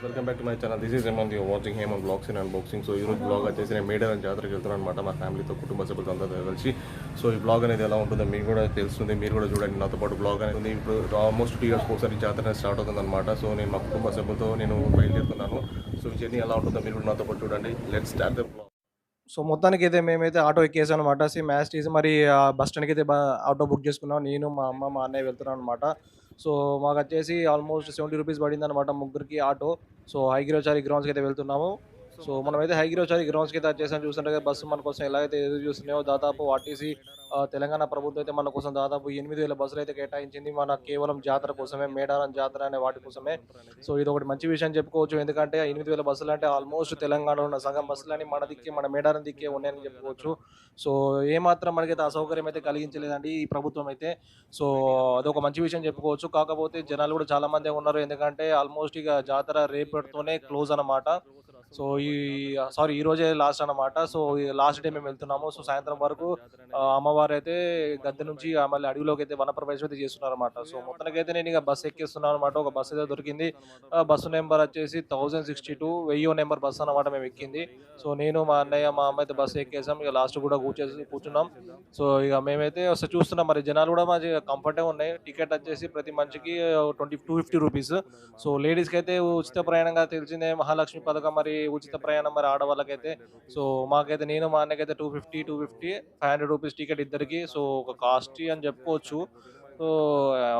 Guys welcome back to my channel this is Hemanth you watching Hemanth vlogs and boxing so ఈరోజు vlog వచ్చేసి నేను మేడర్ జాతరకి వెళ్తున్నాను అనమాట మా ఫ్యామిలీతో కుటుంబ సభ్యులతో అందరూ కలిసి. సో ఈ బ్లాగ్ అనేది ఎలా ఉంటుందో మీకు కూడా తెలుస్తుంది. మీరు కూడా చూడండి. నాతో పాటు బ్లాగ్ అనేది ఇప్పుడు ఆల్మోస్ట్ టూ ఇయర్స్ ఒకసారి జాతర స్టార్ట్ అవుతుంది అనమాట సో నేను మా కుటుంబ సభ్యులతో నేను బయలుదేరుతున్నాను. సో ఈ జర్నీ ఎలా ఉంటుందో మీరు కూడా నాతో పాటు చూడండి. Let start the vlog so మొత్తానికి అయితే మేమైతే ఆటో ఎక్కేసాం అనమాట సి మ్యాచ్ టీజ్ మరి బస్ స్టాండ్కి అయితే ఆటో బుక్ చేసుకున్నాం. నేను మా అమ్మ మా అన్నయ్య వెళ్తున్నాను అనమాట సో మాకు వచ్చేసి ఆల్మోస్ట్ సెవెంటీ రూపీస్ పడింది అనమాట ముగ్గురికి ఆటో. సో హైగ్రోచారి గ్రౌండ్స్కి అయితే వెళ్తున్నాము. సో మనమైతే హైగిరోచారి గ్రౌండ్స్కి అయితే వచ్చేసాం చూస్తుంటే బస్సు మన కోసం ఎలా అయితే ఎదురు చూస్తున్నాయో దాదాపు ఆర్టీసీ తెలంగాణ ప్రభుత్వం అయితే మన కోసం దాదాపు ఎనిమిది వేల బస్సులు అయితే కేటాయించింది. మన కేవలం జాతర కోసమే మేడారం జాతర అనే వాటి కోసమే. సో ఇది ఒకటి మంచి విషయం చెప్పుకోవచ్చు. ఎందుకంటే ఎనిమిది వేల బస్సులు అంటే ఆల్మోస్ట్ తెలంగాణలో ఉన్న సగం బస్సులని మన దిక్కే మన మేడారం దిక్కే ఉన్నాయని చెప్పుకోవచ్చు. సో ఏమాత్రం మనకైతే అసౌకర్యం అయితే కలిగించలేదండి ఈ ప్రభుత్వం అయితే. సో అదొక మంచి విషయం చెప్పుకోవచ్చు. కాకపోతే జనాలు కూడా చాలామంది ఉన్నారు. ఎందుకంటే ఆల్మోస్ట్ ఇక జాతర రేపటితోనే క్లోజ్ అన్నమాట. సో ఈ సారీ ఈ రోజే లాస్ట్ అన్నమాట. సో లాస్ట్ డే మేము వెళ్తున్నాము. సో సాయంత్రం వరకు అమ్మవారు అయితే గద్దె నుంచి ఆ మళ్ళీ అడవిలోకి అయితే వన ప్రవేశం అయితే చేస్తున్నారు అనమాట సో మొత్తానికి అయితే నేను ఇక బస్సు ఎక్కిస్తున్నాను అనమాట ఒక బస్సు అయితే దొరికింది. బస్సు నెంబర్ వచ్చేసి థౌజండ్ సిక్స్టీ టూ వెయ్యో నెంబర్ బస్సు అనమాట మేము ఎక్కింది. సో నేను మా అన్నయ్య మా అమ్మ అయితే బస్సు ఎక్కేసాం. ఇక లాస్ట్ కూడా కూర్చేసి కూర్చున్నాం. సో ఇక మేమైతే ఒకసారి చూస్తున్నాం. మరి జనాలు కూడా మంచి కంఫర్టే ఉన్నాయి. టికెట్ వచ్చేసి ప్రతి మనిషికి twenty two fifty rupees so లేడీస్కి అయితే ఉచిత ప్రయాణంగా తెలిసిందే. మహాలక్ష్మి పథకం మరి ఉచిత ప్రయాణం మరి ఆడవాళ్ళకైతే. సో మాకైతే నేను మా అన్నకైతే two fifty two fifty five hundred rupees ticket ఇద్దరికి. సో ఒక కాస్ట్ అని చెప్పుకోవచ్చు. సో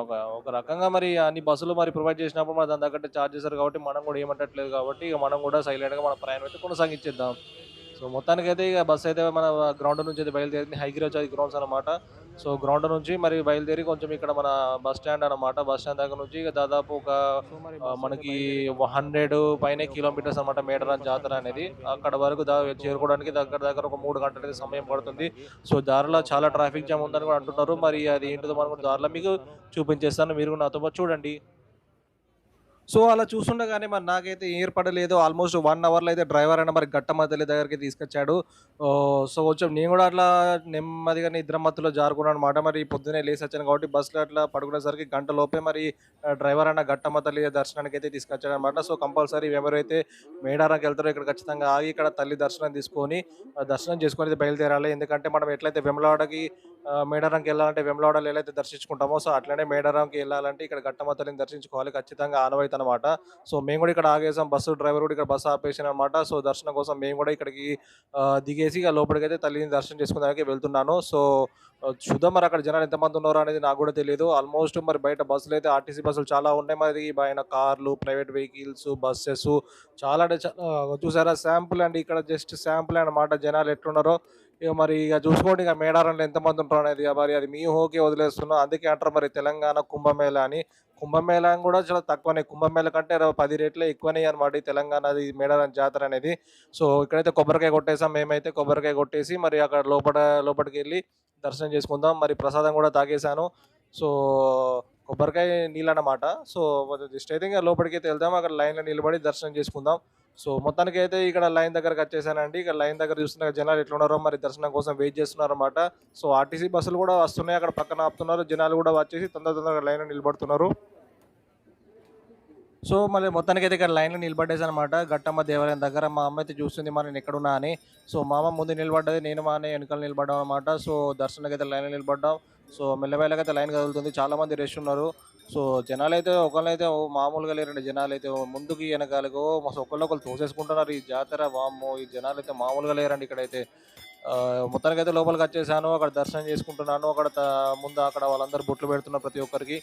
ఒక ఒక రకంగా మరి అన్ని బస్సులు మరి ప్రొవైడ్ చేసినప్పుడు మరి దాని తగ్గట్టు ఛార్జ్ చేశారు కాబట్టి మనం కూడా ఏమంటట్లేదు కాబట్టి ఇక మనం కూడా సైలెంట్గా మన ప్రయాణం అయితే కొనసాగించేద్దాం. సో మొత్తానికైతే ఇక బస్సు అయితే మన గ్రౌండ్ నుంచి అయితే బయలుదేరింది. హైగిరోచారి గ్రౌండ్స్ అనమాట సో గ్రౌండ్ నుంచి మరి బయలుదేరి కొంచెం ఇక్కడ మన బస్ స్టాండ్ అనమాట బస్ స్టాండ్ దగ్గర నుంచి దాదాపు ఒక మనకి హండ్రెడ్ పైన కిలోమీటర్స్ అనమాట మేడరాన్ జాతర అనేది. అక్కడ వరకు చేరుకోవడానికి దగ్గర దగ్గర ఒక మూడు గంటల సమయం పడుతుంది. సో దారిలో చాలా ట్రాఫిక్ జామ్ ఉందని కూడా అంటున్నారు. మరి అది ఏంటిదో మనం దారిలో మీకు చూపించేస్తాను. మీరు కూడా నాతో పాటు చూడండి. సో అలా చూస్తుండగానే మరి నాకైతే ఏర్పడలేదు. ఆల్మోస్ట్ వన్ అవర్లో అయితే డ్రైవర్ అయినా మరి గట్ట మధ్యలో దగ్గరికి తీసుకొచ్చాడు. సో కొంచెం నేను కూడా అట్లా నెమ్మదిగా నిద్ర మత్తులో జారుకున్నాను అనమాట మరి పొద్దునే లేసి వచ్చాను కాబట్టి బస్సులో అట్లా పడుకునేసరికి గంట లోపే మరి డ్రైవర్ అన్న గట్ట తల్లి దర్శనానికి అయితే తీసుకొచ్చాడు అనమాట సో కంపల్సరీ ఎవరైతే మేడారానికి వెళ్తారో ఇక్కడ ఖచ్చితంగా ఆగి ఇక్కడ తల్లి దర్శనం తీసుకొని దర్శనం చేసుకొని అయితే బయలుదేరాలి. ఎందుకంటే మనం ఎట్లయితే వెమలాడకి మేడారంకి వెళ్ళాలంటే వెమలాడలో ఎలా అయితే దర్శించుకుంటామో సో అట్లనే మేడారంకి వెళ్ళాలంటే ఇక్కడ ఘట్టమతలిని దర్శించుకోవాలి ఖచ్చితంగా ఆనవాయితీ అనమాట సో మేము కూడా ఇక్కడ ఆగేసాం బస్సు డ్రైవర్ కూడా ఇక్కడ బస్సు ఆపేసాను అనమాట సో దర్శనం కోసం మేము కూడా ఇక్కడికి దిగేసి ఇక లోపలికి అయితే తల్లిని దర్శనం చేసుకునేదానికి వెళ్తున్నాను. సో చూద్దాం మరి అక్కడ జనాలు ఎంతమంది ఉన్నారో అనేది నాకు కూడా తెలియదు ఆల్మోస్ట్ మరి బయట బస్సులు అయితే ఆర్టీసీ బస్సులు చాలా ఉన్నాయి మరి. పైన కార్లు ప్రైవేట్ వెహికల్స్ బస్సెస్ చాలా అంటే చాలా చూసారా? శాంపుల్ అండి ఇక్కడ జస్ట్ శాంపుల్ అన్నమాట జనాలు ఎట్లున్నారో. ఇక మరి ఇక చూసుకోండి ఇక మేడారంలో ఎంతమంది ఉంటారు అనేది ఇక మరి అది మీ హోకే వదిలేస్తున్నాం. అందుకే అంటారు మరి తెలంగాణ కుంభమేళ అని. కుంభమేళ కూడా చాలా తక్కువనే. కుంభమేళ కంటే పది రేట్లే ఎక్కువనే అనమాట ఈ తెలంగాణది మేడారం జాతర అనేది. సో ఇక్కడైతే కొబ్బరికాయ కొట్టేసాం మేమైతే కొబ్బరికాయ కొట్టేసి మరి అక్కడ లోపల లోపలికి వెళ్ళి దర్శనం చేసుకుందాం. మరి ప్రసాదం కూడా తాగేశాను. సో కొబ్బరికాయ నీళ్ళు అన్నమాట. సో జస్ట్ అయితే ఇంకా లోపలికి అయితే వెళ్దాం అక్కడ లైన్లో నిలబడి దర్శనం చేసుకుందాం. సో మొత్తానికి అయితే ఇక్కడ లైన్ దగ్గరకు వచ్చేసానండి. ఇక్కడ లైన్ దగ్గర చూస్తున్న జనాలు ఎట్లున్నారో మరి దర్శనం కోసం వెయిట్ చేస్తున్నారు అనమాట సో ఆర్టీసీ బస్సులు కూడా వస్తున్నాయి. అక్కడ పక్కన ఆపుతున్నారు. జనాలు కూడా వచ్చేసి తొందర తొందరగా లైన్లో నిలబడుతున్నారు. సో మళ్ళీ మొత్తానికి అయితే ఇక్కడ లైన్లో నిలబడేసి అనమాట గట్టమ్మ దేవాలయం దగ్గర మా అమ్మ అయితే చూస్తుంది. మరి నేను ఎక్కడున్నా అని. సో మా అమ్మ ముందు నిలబడ్డది. నేను మా అన్నయ్య వెనకాల నిలబడ్డాం అనమాట సో దర్శనానికి అయితే లైన్లో నిలబడ్డాం. సో మెల్లమెల్లగా అయితే లైన్ కదులుతుంది. చాలా మంది రష్ ఉన్నారు. సో జనాలు అయితే ఒకళ్ళైతే మామూలుగా లేరండి. జనాలు అయితే ముందుకి వెనకాలకు ఒకళ్ళు ఒకళ్ళు తోసేసుకుంటున్నారు. ఈ జాతర వాము ఈ జనాలు అయితే మామూలుగా లేరండి ఇక్కడైతే. మొత్తానికి అయితే లోపలికి వచ్చేసాను అక్కడ దర్శనం చేసుకుంటున్నాను. అక్కడ ముందు అక్కడ వాళ్ళందరూ బొట్లు పెడుతున్నారు ప్రతి ఒక్కరికి.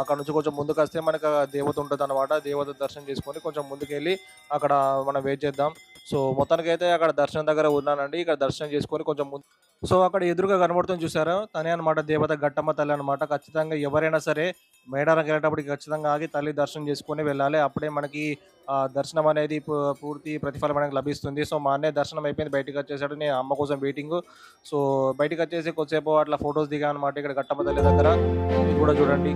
అక్కడ నుంచి కొంచెం ముందుకు వస్తే మనకు దేవత ఉంటుంది అనమాట దేవత దర్శనం చేసుకొని కొంచెం ముందుకు వెళ్ళి అక్కడ మనం వెయిట్ చేద్దాం. సో మొత్తానికి అయితే అక్కడ దర్శనం దగ్గర ఉన్నానండి. ఇక్కడ దర్శనం చేసుకొని కొంచెం ముందు సో అక్కడ ఎదురుగా కనబడుతుంది చూసారా? తనే అనమాట దేవత గట్టమ్మ తల్లి అనమాట ఖచ్చితంగా ఎవరైనా సరే మేడారం వెళ్ళేటప్పటికి ఖచ్చితంగా ఆగి తల్లి దర్శనం చేసుకొని వెళ్ళాలి. అప్పుడే మనకి ఆ దర్శనం అనేది పూ- పూర్తి ప్రతిఫలం మనకి లభిస్తుంది. సో మా అన్నయ్య దర్శనం అయిపోయింది బయటకు వచ్చేసాడు. నేను అమ్మ కోసం వెయిటింగ్ సో బయటకు వచ్చేసి కొద్దిసేపు అట్లా ఫొటోస్ దిగా అనమాట ఇక్కడ గట్టమ్మ తల్లి దగ్గర. ఇది కూడా చూడండి.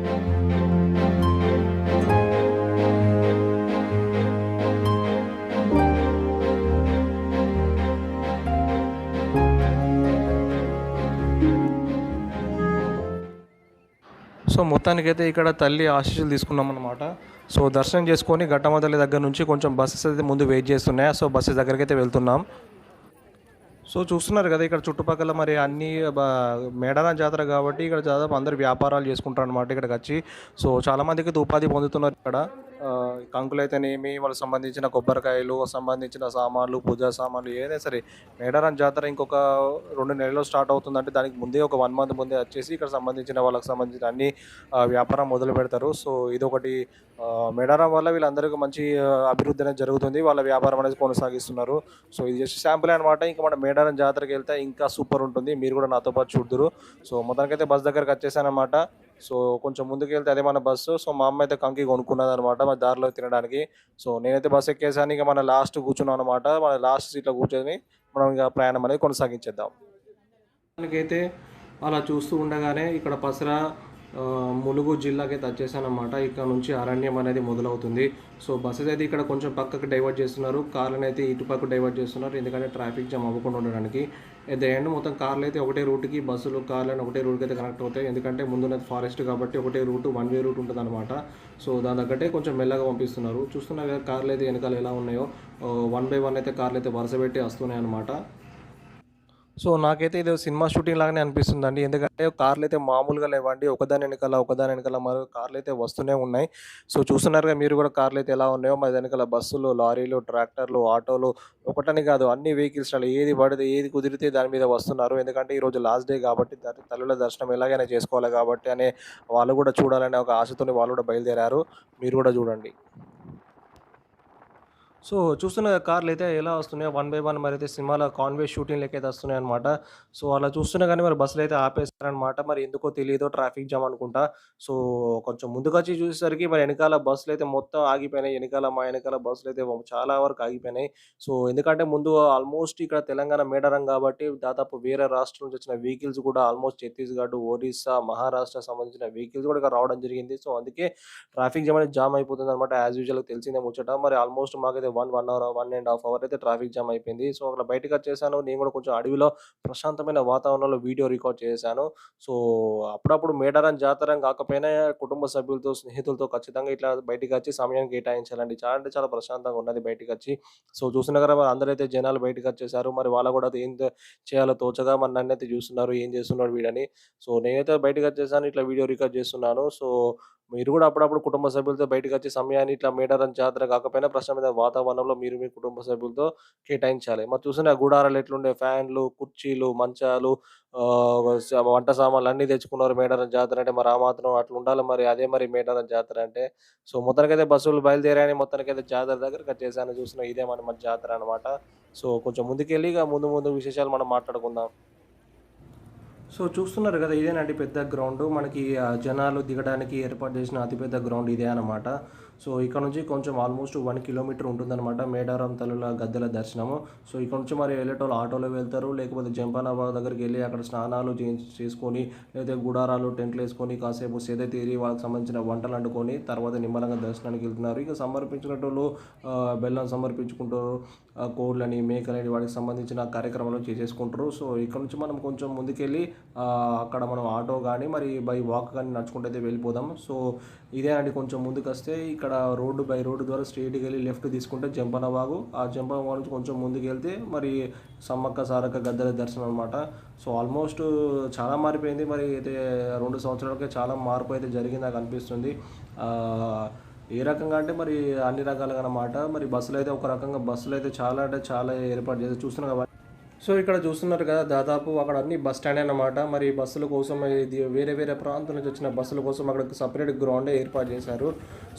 మొత్తానికైతే ఇక్కడ తల్లి ఆశీస్సులు తీసుకున్నాం అనమాట సో దర్శనం చేసుకొని ఘట్టమ్మ తల్లి దగ్గర నుంచి కొంచెం బస్సెస్ అయితే ముందు వెయిట్ చేస్తున్నాయి. సో బస్సెస్ దగ్గరికి అయితే వెళ్తున్నాం. సో చూస్తున్నారు కదా ఇక్కడ చుట్టుపక్కల మరి అన్ని బ- మేడారం జాతర కాబట్టి ఇక్కడ దాదాపు అందరు వ్యాపారాలు చేసుకుంటారు అనమాట ఇక్కడికి వచ్చి. సో చాలా మందికి అయితే ఉపాధి పొందుతున్నారు ఇక్కడ. కంకులైతేనేమి వాళ్ళకి సంబంధించిన కొబ్బరికాయలు సంబంధించిన సామాన్లు పూజా సామాన్లు ఏదైనా సరే. మేడారం జాతర ఇంకొక రెండు నెలల్లో స్టార్ట్ అవుతుందంటే దానికి ముందే ఒక వన్ మంత్ ముందే వచ్చేసి ఇక్కడ సంబంధించిన వాళ్ళకి సంబంధించిన అన్ని వ్యాపారం మొదలు పెడతారు. సో ఇది ఒకటి మేడారం వల్ల వీళ్ళందరికీ మంచి అభివృద్ధి అనేది జరుగుతుంది. వాళ్ళ వ్యాపారం అనేది కొనసాగిస్తున్నారు. సో ఇది జస్ట్ శాంపుల్ అనమాట ఇంకా మన మేడారం జాతరకి వెళ్తే ఇంకా సూపర్ ఉంటుంది. మీరు కూడా నాతో పాటు చూడదురు. సో మొత్తానికైతే బస్ దగ్గరకు వచ్చేసానమాట సో కొంచెం ముందుకు వెళ్తే అదే మన బస్సు. సో మా అమ్మ అయితే కంకి కొనుక్కున్నది అనమాట మన దారిలో తినడానికి. సో నేనైతే బస్సు ఎక్కేసాను. ఇక మన లాస్ట్ కూర్చున్నాం అనమాట మన లాస్ట్ సీట్లో కూర్చొని మనం ఇక ప్రయాణం అనేది కొనసాగించేద్దాం. మనకైతే అలా చూస్తూ ఉండగానే ఇక్కడ పసరా ములుగు జిల్లాకి అయితే వచ్చేసానమాట ఇక్కడ నుంచి అరణ్యం అనేది మొదలవుతుంది. సో బస్సెస్ అయితే ఇక్కడ కొంచెం పక్కకు డైవర్ట్ చేస్తున్నారు. కార్లను అయితే ఇటు పక్కకు డైవర్ట్ చేస్తున్నారు. ఎందుకంటే ట్రాఫిక్ జామ్ అవ్వకుండా ఉండడానికి. ఎట్ ద ఎండ్ మొత్తం కార్లు అయితే ఒకటే రూట్కి బస్సులు కార్లను ఒకటే రూట్కి అయితే కనెక్ట్ అవుతాయి. ఎందుకంటే ముందున్నది ఫారెస్ట్ కాబట్టి ఒకటే రూట్ వన్ వే రూట్ ఉంటుంది అనమాట సో దాని తగ్గట్టే కొంచెం మెల్లగా పంపిస్తున్నారు. చూస్తున్నారు కదా కార్లు అయితే వెనకాల ఎలా ఉన్నాయో. వన్ బై వన్ అయితే కార్లు అయితే వరుస పెట్టి వస్తున్నాయి అనమాట సో నాకైతే ఇది సినిమా షూటింగ్ లాగానే అనిపిస్తుంది అండి ఎందుకంటే కార్లు అయితే మామూలుగా లేవండి. ఒకదాని వెనకాల ఒకదాని వెనకాల మరో కార్లు అయితే వస్తూనే ఉన్నాయి. సో చూస్తున్నారుగా మీరు కూడా కార్లు అయితే ఎలా ఉన్నాయో. మరి వెనకాల బస్సులు లారీలు ట్రాక్టర్లు ఆటోలు ఒకటని కాదు అన్ని వెహికల్స్ ఏది పడితే ఏది కుదిరితే దాని మీద వస్తున్నారు. ఎందుకంటే ఈరోజు లాస్ట్ డే కాబట్టి తల్లుల దర్శనం ఎలాగైనా చేసుకోవాలి కాబట్టి అనే వాళ్ళు కూడా చూడాలనే ఒక ఆశతోని వాళ్ళు కూడా బయలుదేరారు. మీరు కూడా చూడండి. సో చూస్తున్న కార్లు అయితే ఎలా వస్తున్నాయో వన్ బై వన్ మరి అయితే సినిమాలో కాన్వే షూటింగ్ లెక్క అయితే వస్తున్నాయి అనమాట సో అలా చూస్తున్నా కానీ మరి బస్సులు అయితే ఆపేస్తారనమాట మరి ఎందుకో తెలియదో ట్రాఫిక్ జామ్ అనుకుంటా. సో కొంచెం ముందుకు వచ్చి చూసేసరికి మరి వెనకాల బస్సులు అయితే మొత్తం ఆగిపోయినాయి. వెనకాల మా వెనకాల బస్సులు అయితే చాలా వరకు ఆగిపోయినాయి. సో ఎందుకంటే ముందు ఆల్మోస్ట్ ఇక్కడ తెలంగాణ మేడరం కాబట్టి దాదాపు వేరే రాష్ట్రం నుంచి వచ్చిన వెహికల్స్ కూడా ఆల్మోస్ట్ ఛత్తీస్గఢ్ ఒరిస్సా మహారాష్ట్ర సంబంధించిన వెహికల్స్ కూడా ఇక్కడ రావడం జరిగింది. సో అందుకే ట్రాఫిక్ జామ్ అనేది జామ్ అయిపోతుంది అనమాట యాజ్ యూజువల్ తెలిసిందే ముచ్చట. మరి ఆల్మోస్ట్ మాకైతే one one hour one and half hour అయితే ట్రాఫిక్ జామ్ అయిపోయింది. సో అక్కడ బయటకు వచ్చేసాను. నేను కూడా కొంచెం అడవిలో ప్రశాంతమైన వాతావరణంలో వీడియో రికార్డ్ చేశాను. సో అప్పుడప్పుడు మేడారం జాతరం కాకపోయినా కుటుంబ సభ్యులతో స్నేహితులతో ఖచ్చితంగా ఇట్లా బయటికి వచ్చి సమయం కేటాయించాలండి. చాలా అంటే చాలా ప్రశాంతంగా ఉన్నది బయటకు వచ్చి. సో చూసిన కదా మరి అందరైతే జనాలు బయటకు వచ్చేసారు. మరి వాళ్ళ కూడా ఏం చేయాలో తోచగా మరి నన్ను అయితే చూస్తున్నారు. ఏం చేస్తున్నాడు వీడని. సో నేనైతే బయటకు వచ్చేసాను. ఇట్లా వీడియో రికార్డ్ చేస్తున్నాను. సో మీరు కూడా అప్పుడప్పుడు కుటుంబ సభ్యులతో బయటకు వచ్చి సమయాన్ని ఇట్లా మేడారం జాతర కాకపోయినా ప్రశాంతమైన వాతావరణంలో మీరు మీ కుటుంబ సభ్యులతో కేటాయించాలి. మరి చూసిన గుడారాలు ఎట్లుండే? ఫ్యాన్లు కుర్చీలు మంచాలు వంట సామాన్లు అన్నీ తెచ్చుకున్నారు మేడారం జాతర అంటే మరి ఆ మాత్రం అట్లా ఉండాలి మరి. అదే మరి మేడారం జాతర అంటే. సో మొత్తానికైతే బస్సులు బయలుదేరాయని మొత్తానికైతే జాతర దగ్గరకు వచ్చేసాను. చూసిన ఇదే మన మన జాతర అనమాట సో కొంచెం ముందుకెళ్ళి ఇక ముందు ముందు విశేషాలు మనం మాట్లాడుకుందాం. సో చూస్తున్నారు కదా ఇదేనండి పెద్ద గ్రౌండ్. మనకి జనాలు దిగడానికి ఏర్పాటు చేసిన అతిపెద్ద గ్రౌండ్ ఇదే అనమాట సో ఇక్కడ నుంచి కొంచెం ఆల్మోస్ట్ వన్ కిలోమీటర్ ఉంటుందన్నమాట మేడారం తల్లుల గద్దెల దర్శనము. సో ఇక్కడ నుంచి మరి వెళ్ళేటోళ్ళు ఆటోలో వెళ్తారు లేకపోతే జంపానాబాద్ దగ్గరికి వెళ్ళి అక్కడ స్నానాలు చేసుకొని లేకపోతే గుడారాలు టెంట్లు వేసుకొని కాసేపు సేద తీరి వాళ్ళకి సంబంధించిన వంటలు వండుకొని తర్వాత నిమ్మలంగా దర్శనానికి వెళ్తున్నారు. ఇక సమర్పించినట్టు బెల్లం సమర్పించుకుంటారు. కోళ్ళని మేకలని వాటికి సంబంధించిన కార్యక్రమాలు చేసేసుకుంటారు సో ఇక్కడ నుంచి మనం కొంచెం ముందుకెళ్ళి అక్కడ మనం ఆటో కానీ మరి బై వాక్ కానీ నడుచుకుంటూ అయితే వెళ్ళిపోదాం. సో ఇదే అండి కొంచెం ముందుకు వస్తే ఇక్కడ రోడ్డు బై రోడ్డు ద్వారా స్ట్రైట్కి వెళ్ళి లెఫ్ట్ తీసుకుంటే జంపనవాగు. ఆ జంపనవాగు నుంచి కొంచెం ముందుకు వెళ్తే మరి సమ్మక్క సారక్క గద్దెల దర్శనం అనమాట సో ఆల్మోస్ట్ చాలా మారిపోయింది. మరి అయితే రెండు సంవత్సరాలకే చాలా మార్పు అయితే జరిగింది నాకు అనిపిస్తుంది ఏ రకంగా అంటే మరి అన్ని రకాలుగా అన్నమాట. మరి బస్సులు అయితే ఒక రకంగా బస్సులు అయితే చాలా అంటే చాలా ఏర్పాటు చేసి చూస్తున్నాం కాబట్టి సో ఇక్కడ చూస్తున్నారు కదా దాదాపు అక్కడ అన్ని బస్ స్టాండ్ అన్నమాట. మరి బస్సుల కోసం ఇది వేరే వేరే ప్రాంతం నుంచి వచ్చిన బస్సుల కోసం అక్కడ సపరేట్ గ్రౌండ్ ఏర్పాటు చేశారు.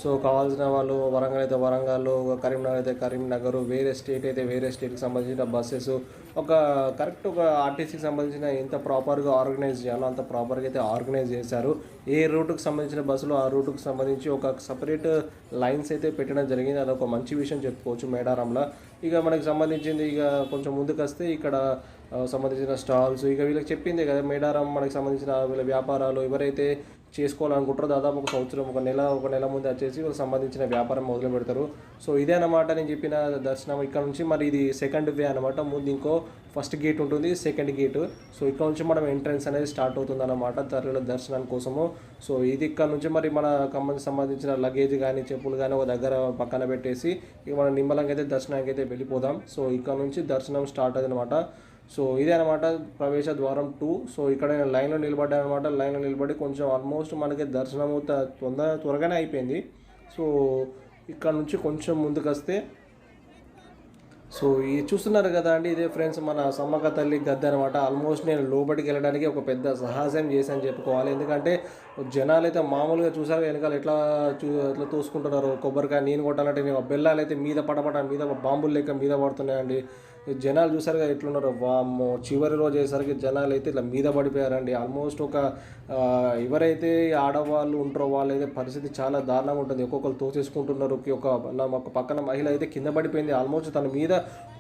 సో కావాల్సిన వాళ్ళు వరంగల్ అయితే వరంగల్ కరీంనగర్ అయితే కరీంనగర్ వేరే స్టేట్ అయితే వేరే స్టేట్కి సంబంధించిన బస్సెస్ ఒక కరెక్ట్ ఒక ఆర్టీసీకి సంబంధించిన ఎంత ప్రాపర్గా ఆర్గనైజ్ చేయాలో అంత ప్రాపర్గా అయితే ఆర్గనైజ్ చేశారు. ఏ రూట్కి సంబంధించిన బస్సులు ఆ రూట్కి సంబంధించి ఒక సపరేట్ లైన్స్ అయితే పెట్టడం జరిగింది. అది ఒక మంచి విషయం చెప్పుకోవచ్చు మేడారంలో. ఇక మనకి సంబంధించింది ఇక కొంచెం ముందుకు వస్తే ఇక్కడ సంబంధించిన స్టాల్స్ ఇక వీళ్ళకి చెప్పిందే కదా మేడారం మనకి సంబంధించిన వీళ్ళ వ్యాపారాలు ఎవరైతే చేసుకోవాలనుకుంటారు దాదాపు ఒక సంవత్సరం ఒక నెల ఒక నెల ముందు వచ్చేసి వాళ్ళకి సంబంధించిన వ్యాపారం మొదలు పెడతారు సో ఇదే అన్నమాట నేను చెప్పిన దర్శనం ఇక్కడ నుంచి. మరి ఇది సెకండ్ వే అనమాట ముందు ఇంకో ఫస్ట్ గేట్ ఉంటుంది సెకండ్ గేట్ సో ఇక్కడ నుంచి మనం ఎంట్రన్స్ అనేది స్టార్ట్ అవుతుంది అనమాట తరలి దర్శనం కోసము. సో ఇది ఇక్కడ నుంచి మరి మన కంపెనీ సంబంధించిన లగేజ్ కానీ చెప్పులు కానీ ఒక దగ్గర పక్కన పెట్టేసి ఇక మనం నిమ్మలంగా అయితే దర్శనానికి అయితే వెళ్ళిపోదాం. సో ఇక్కడ నుంచి దర్శనం స్టార్ట్ అయింది అనమాట సో ఇదే అనమాట ప్రవేశ ద్వారం టూ. సో ఇక్కడ నేను లైన్లో నిలబడ్డాను అనమాట లైన్లో నిలబడి కొంచెం ఆల్మోస్ట్ మనకి దర్శనం తొందర త్వరగానే అయిపోయింది. సో ఇక్కడ నుంచి కొంచెం ముందుకు వస్తే సో ఇది చూస్తున్నారు కదా అండి ఇదే ఫ్రెండ్స్ మన సమ్మక్క తల్లి గద్దె అనమాట ఆల్మోస్ట్ నేను లోపలికి వెళ్ళడానికి ఒక పెద్ద సాహసం చేశాను చెప్పుకోవాలి. ఎందుకంటే జనాలు అయితే మామూలుగా చూసారు వెనకాల ఎట్లా చూ ఎట్లా తోసుకుంటున్నారు? కొబ్బరికాయ నేను కొట్టాలంటే నేను బెల్లాలు అయితే మీద పడపడ మీద బాంబులు లెక్క మీద పడుతున్నాయండి. జనాలు చూసారుగా కదా ఎట్లున్నారు వామ్మో చివరి రోజు అయ్యేసరికి జనాలు అయితే ఇట్లా మీద పడిపోయారండి. ఆల్మోస్ట్ ఒక ఎవరైతే ఆడవాళ్ళు ఉంటారో వాళ్ళైతే పరిస్థితి చాలా దారుణంగా ఉంటుంది. ఒక్కొక్కరు తోసేసుకుంటున్నారు. ఒక నా ఒక పక్కన మహిళ అయితే కింద పడిపోయింది. ఆల్మోస్ట్ తన మీద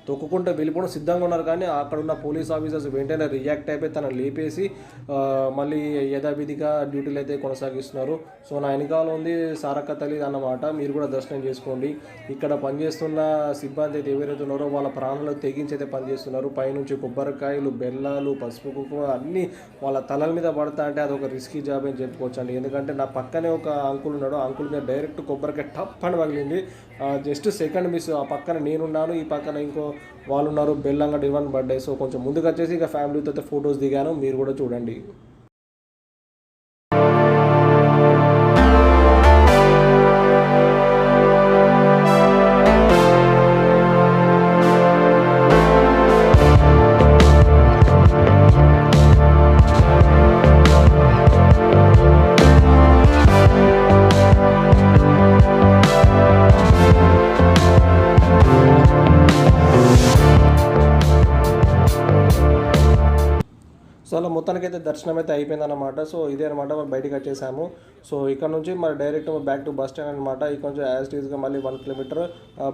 తొక్కుకుంటూ వెళ్ళిపోవడం సిద్ధంగా ఉన్నారు కానీ అక్కడ ఉన్న పోలీస్ ఆఫీసర్స్ వెంటనే రియాక్ట్ అయిపోయి తనను లేపేసి మళ్ళీ యథావిధిగా డ్యూటీలు అయితే కొనసాగిస్తున్నారు. సో నా వెనకాల ఉంది సారక్క తల్లి అన్నమాట. మీరు కూడా దర్శనం చేసుకోండి. ఇక్కడ పనిచేస్తున్న సిబ్బంది అయితే ఎవరైతే ఉన్నారో వాళ్ళ ప్రాణాలు తెగించి అయితే పనిచేస్తున్నారు. పైనుంచి కొబ్బరికాయలు బెల్లాలు పసుపు కుంకుమ అన్నీ వాళ్ళ తలల మీద పడతా అంటే అది ఒక రిస్కీ జాబ్ అని చెప్పుకోవచ్చు అండి ఎందుకంటే నా పక్కనే ఒక అంకుల్ ఉన్నాడు. అంకుల్ మీద డైరెక్ట్ కొబ్బరికాయ టప్ అని పగిలింది. జస్ట్ సెకండ్ మిస్ ఆ పక్కన నేనున్నాను ఈ పక్కన ఇంకో వాళ్ళు ఉన్నారు బెల్లంగా డివన్ బర్త్డే. సో కొంచెం ముందుకు వచ్చేసి ఇక ఫ్యామిలీతో ఫొటోస్ దిగాను. మీరు కూడా చూడండి. మొత్తానికైతే దర్శనం అయితే అయిపోయింది అనమాట సో ఇదే అనమాట మనం బయటికి వచ్చేసాము. సో ఇక్కడ నుంచి మరి direct back to bus stand అనమాట ఇక్కడ నుంచి యాజ్ టీజ్గా మళ్ళీ వన్ కిలోమీటర్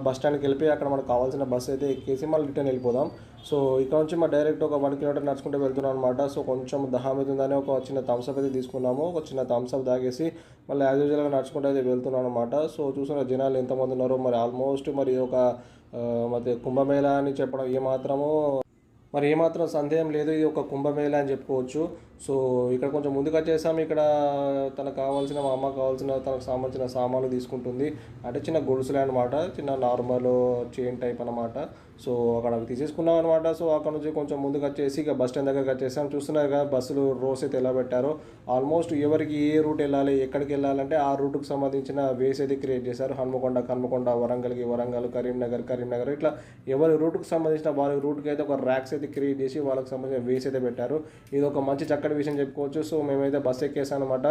బస్ స్టాండ్కి వెళ్ళిపోయి అక్కడ మనకు కావాల్సిన బస్ అయితే ఎక్కేసి మళ్ళీ రిటర్న్ వెళ్ళిపోదాం. సో ఇక్కడ నుంచి మరి డైరెక్ట్ ఒక వన్ కిలోమీటర్ నడుచుకుంటూ వెళ్తున్నాం అనమాట సో కొంచెం దహం అవుతుందని ఒక చిన్న థమ్స్అప్ అయితే తీసుకున్నాము. ఒక చిన్న థమ్స్అప్ తాగేసి మళ్ళీ యాజ్ యూజువల్గా నడుచుకుంటూ అయితే వెళ్తున్నాం అనమాట సో చూసిన జనాలు ఎంతమంది ఉన్నారో మరి ఆల్మోస్ట్ మరి ఒక మరి కుంభమేళా అని చెప్పడం ఏమాత్రము మరి ఏమాత్రం సందేహం లేదు ఇది ఒక కుంభమేళ అని చెప్పుకోవచ్చు. సో ఇక్కడ కొంచెం ముందుగా చేసాము ఇక్కడ తనకు కావాల్సిన మా అమ్మ కావాల్సిన తనకు సంబంధించిన సామాన్లు తీసుకుంటుంది. అంటే చిన్న గొలుసులే అనమాట చిన్న నార్మల్ చైన్ టైప్ అనమాట సో అక్కడ అవి తీసేసుకున్నాం అనమాట సో అక్కడ నుంచి కొంచెం ముందుకు వచ్చేసి ఇక బస్ స్టాండ్ దగ్గరికి వచ్చేసాం. చూస్తున్నారు కదా బస్సులు రోస్ అయితే ఎలా పెట్టారో. ఆల్మోస్ట్ ఎవరికి ఏ రూట్ వెళ్ళాలి ఎక్కడికి వెళ్ళాలంటే ఆ రూట్కి సంబంధించిన వేస్ అయితే క్రియేట్ చేశారు. హన్మకొండ కన్మకొండ వరంగల్కి వరంగల్ కరీంనగర్ కరీంనగర్ ఇట్లా ఎవరి రూట్కి సంబంధించిన వాళ్ళ రూట్కి అయితే ఒక ర్యాక్స్ అయితే క్రియేట్ చేసి వాళ్ళకి సంబంధించిన వేస్ అయితే పెట్టారు. ఇది ఒక మంచి చక్కటి విషయం చెప్పుకోవచ్చు. సో మేమైతే బస్ ఎక్కేసాం అనమాట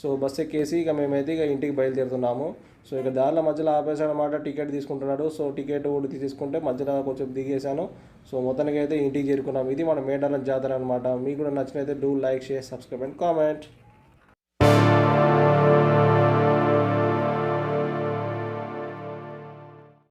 సో బస్సు ఎక్కేసి ఇక మేమైతే ఇక ఇంటికి బయలుదేరుతున్నాము. సో ఇక దారిలో మధ్యలో ఆపేసాడు టికెట్ తీసుకుంటున్నాడు. సో టికెట్ కూడా తీసుకుంటే మధ్యలో కొంచెం దిగేశాను. సో మొత్తానికి అయితే ఇంటికి చేరుకున్నాం ఇది మన మేడారం జాతర అనమాట మీకు కూడా నచ్చినైతే do like share subscribe and comment.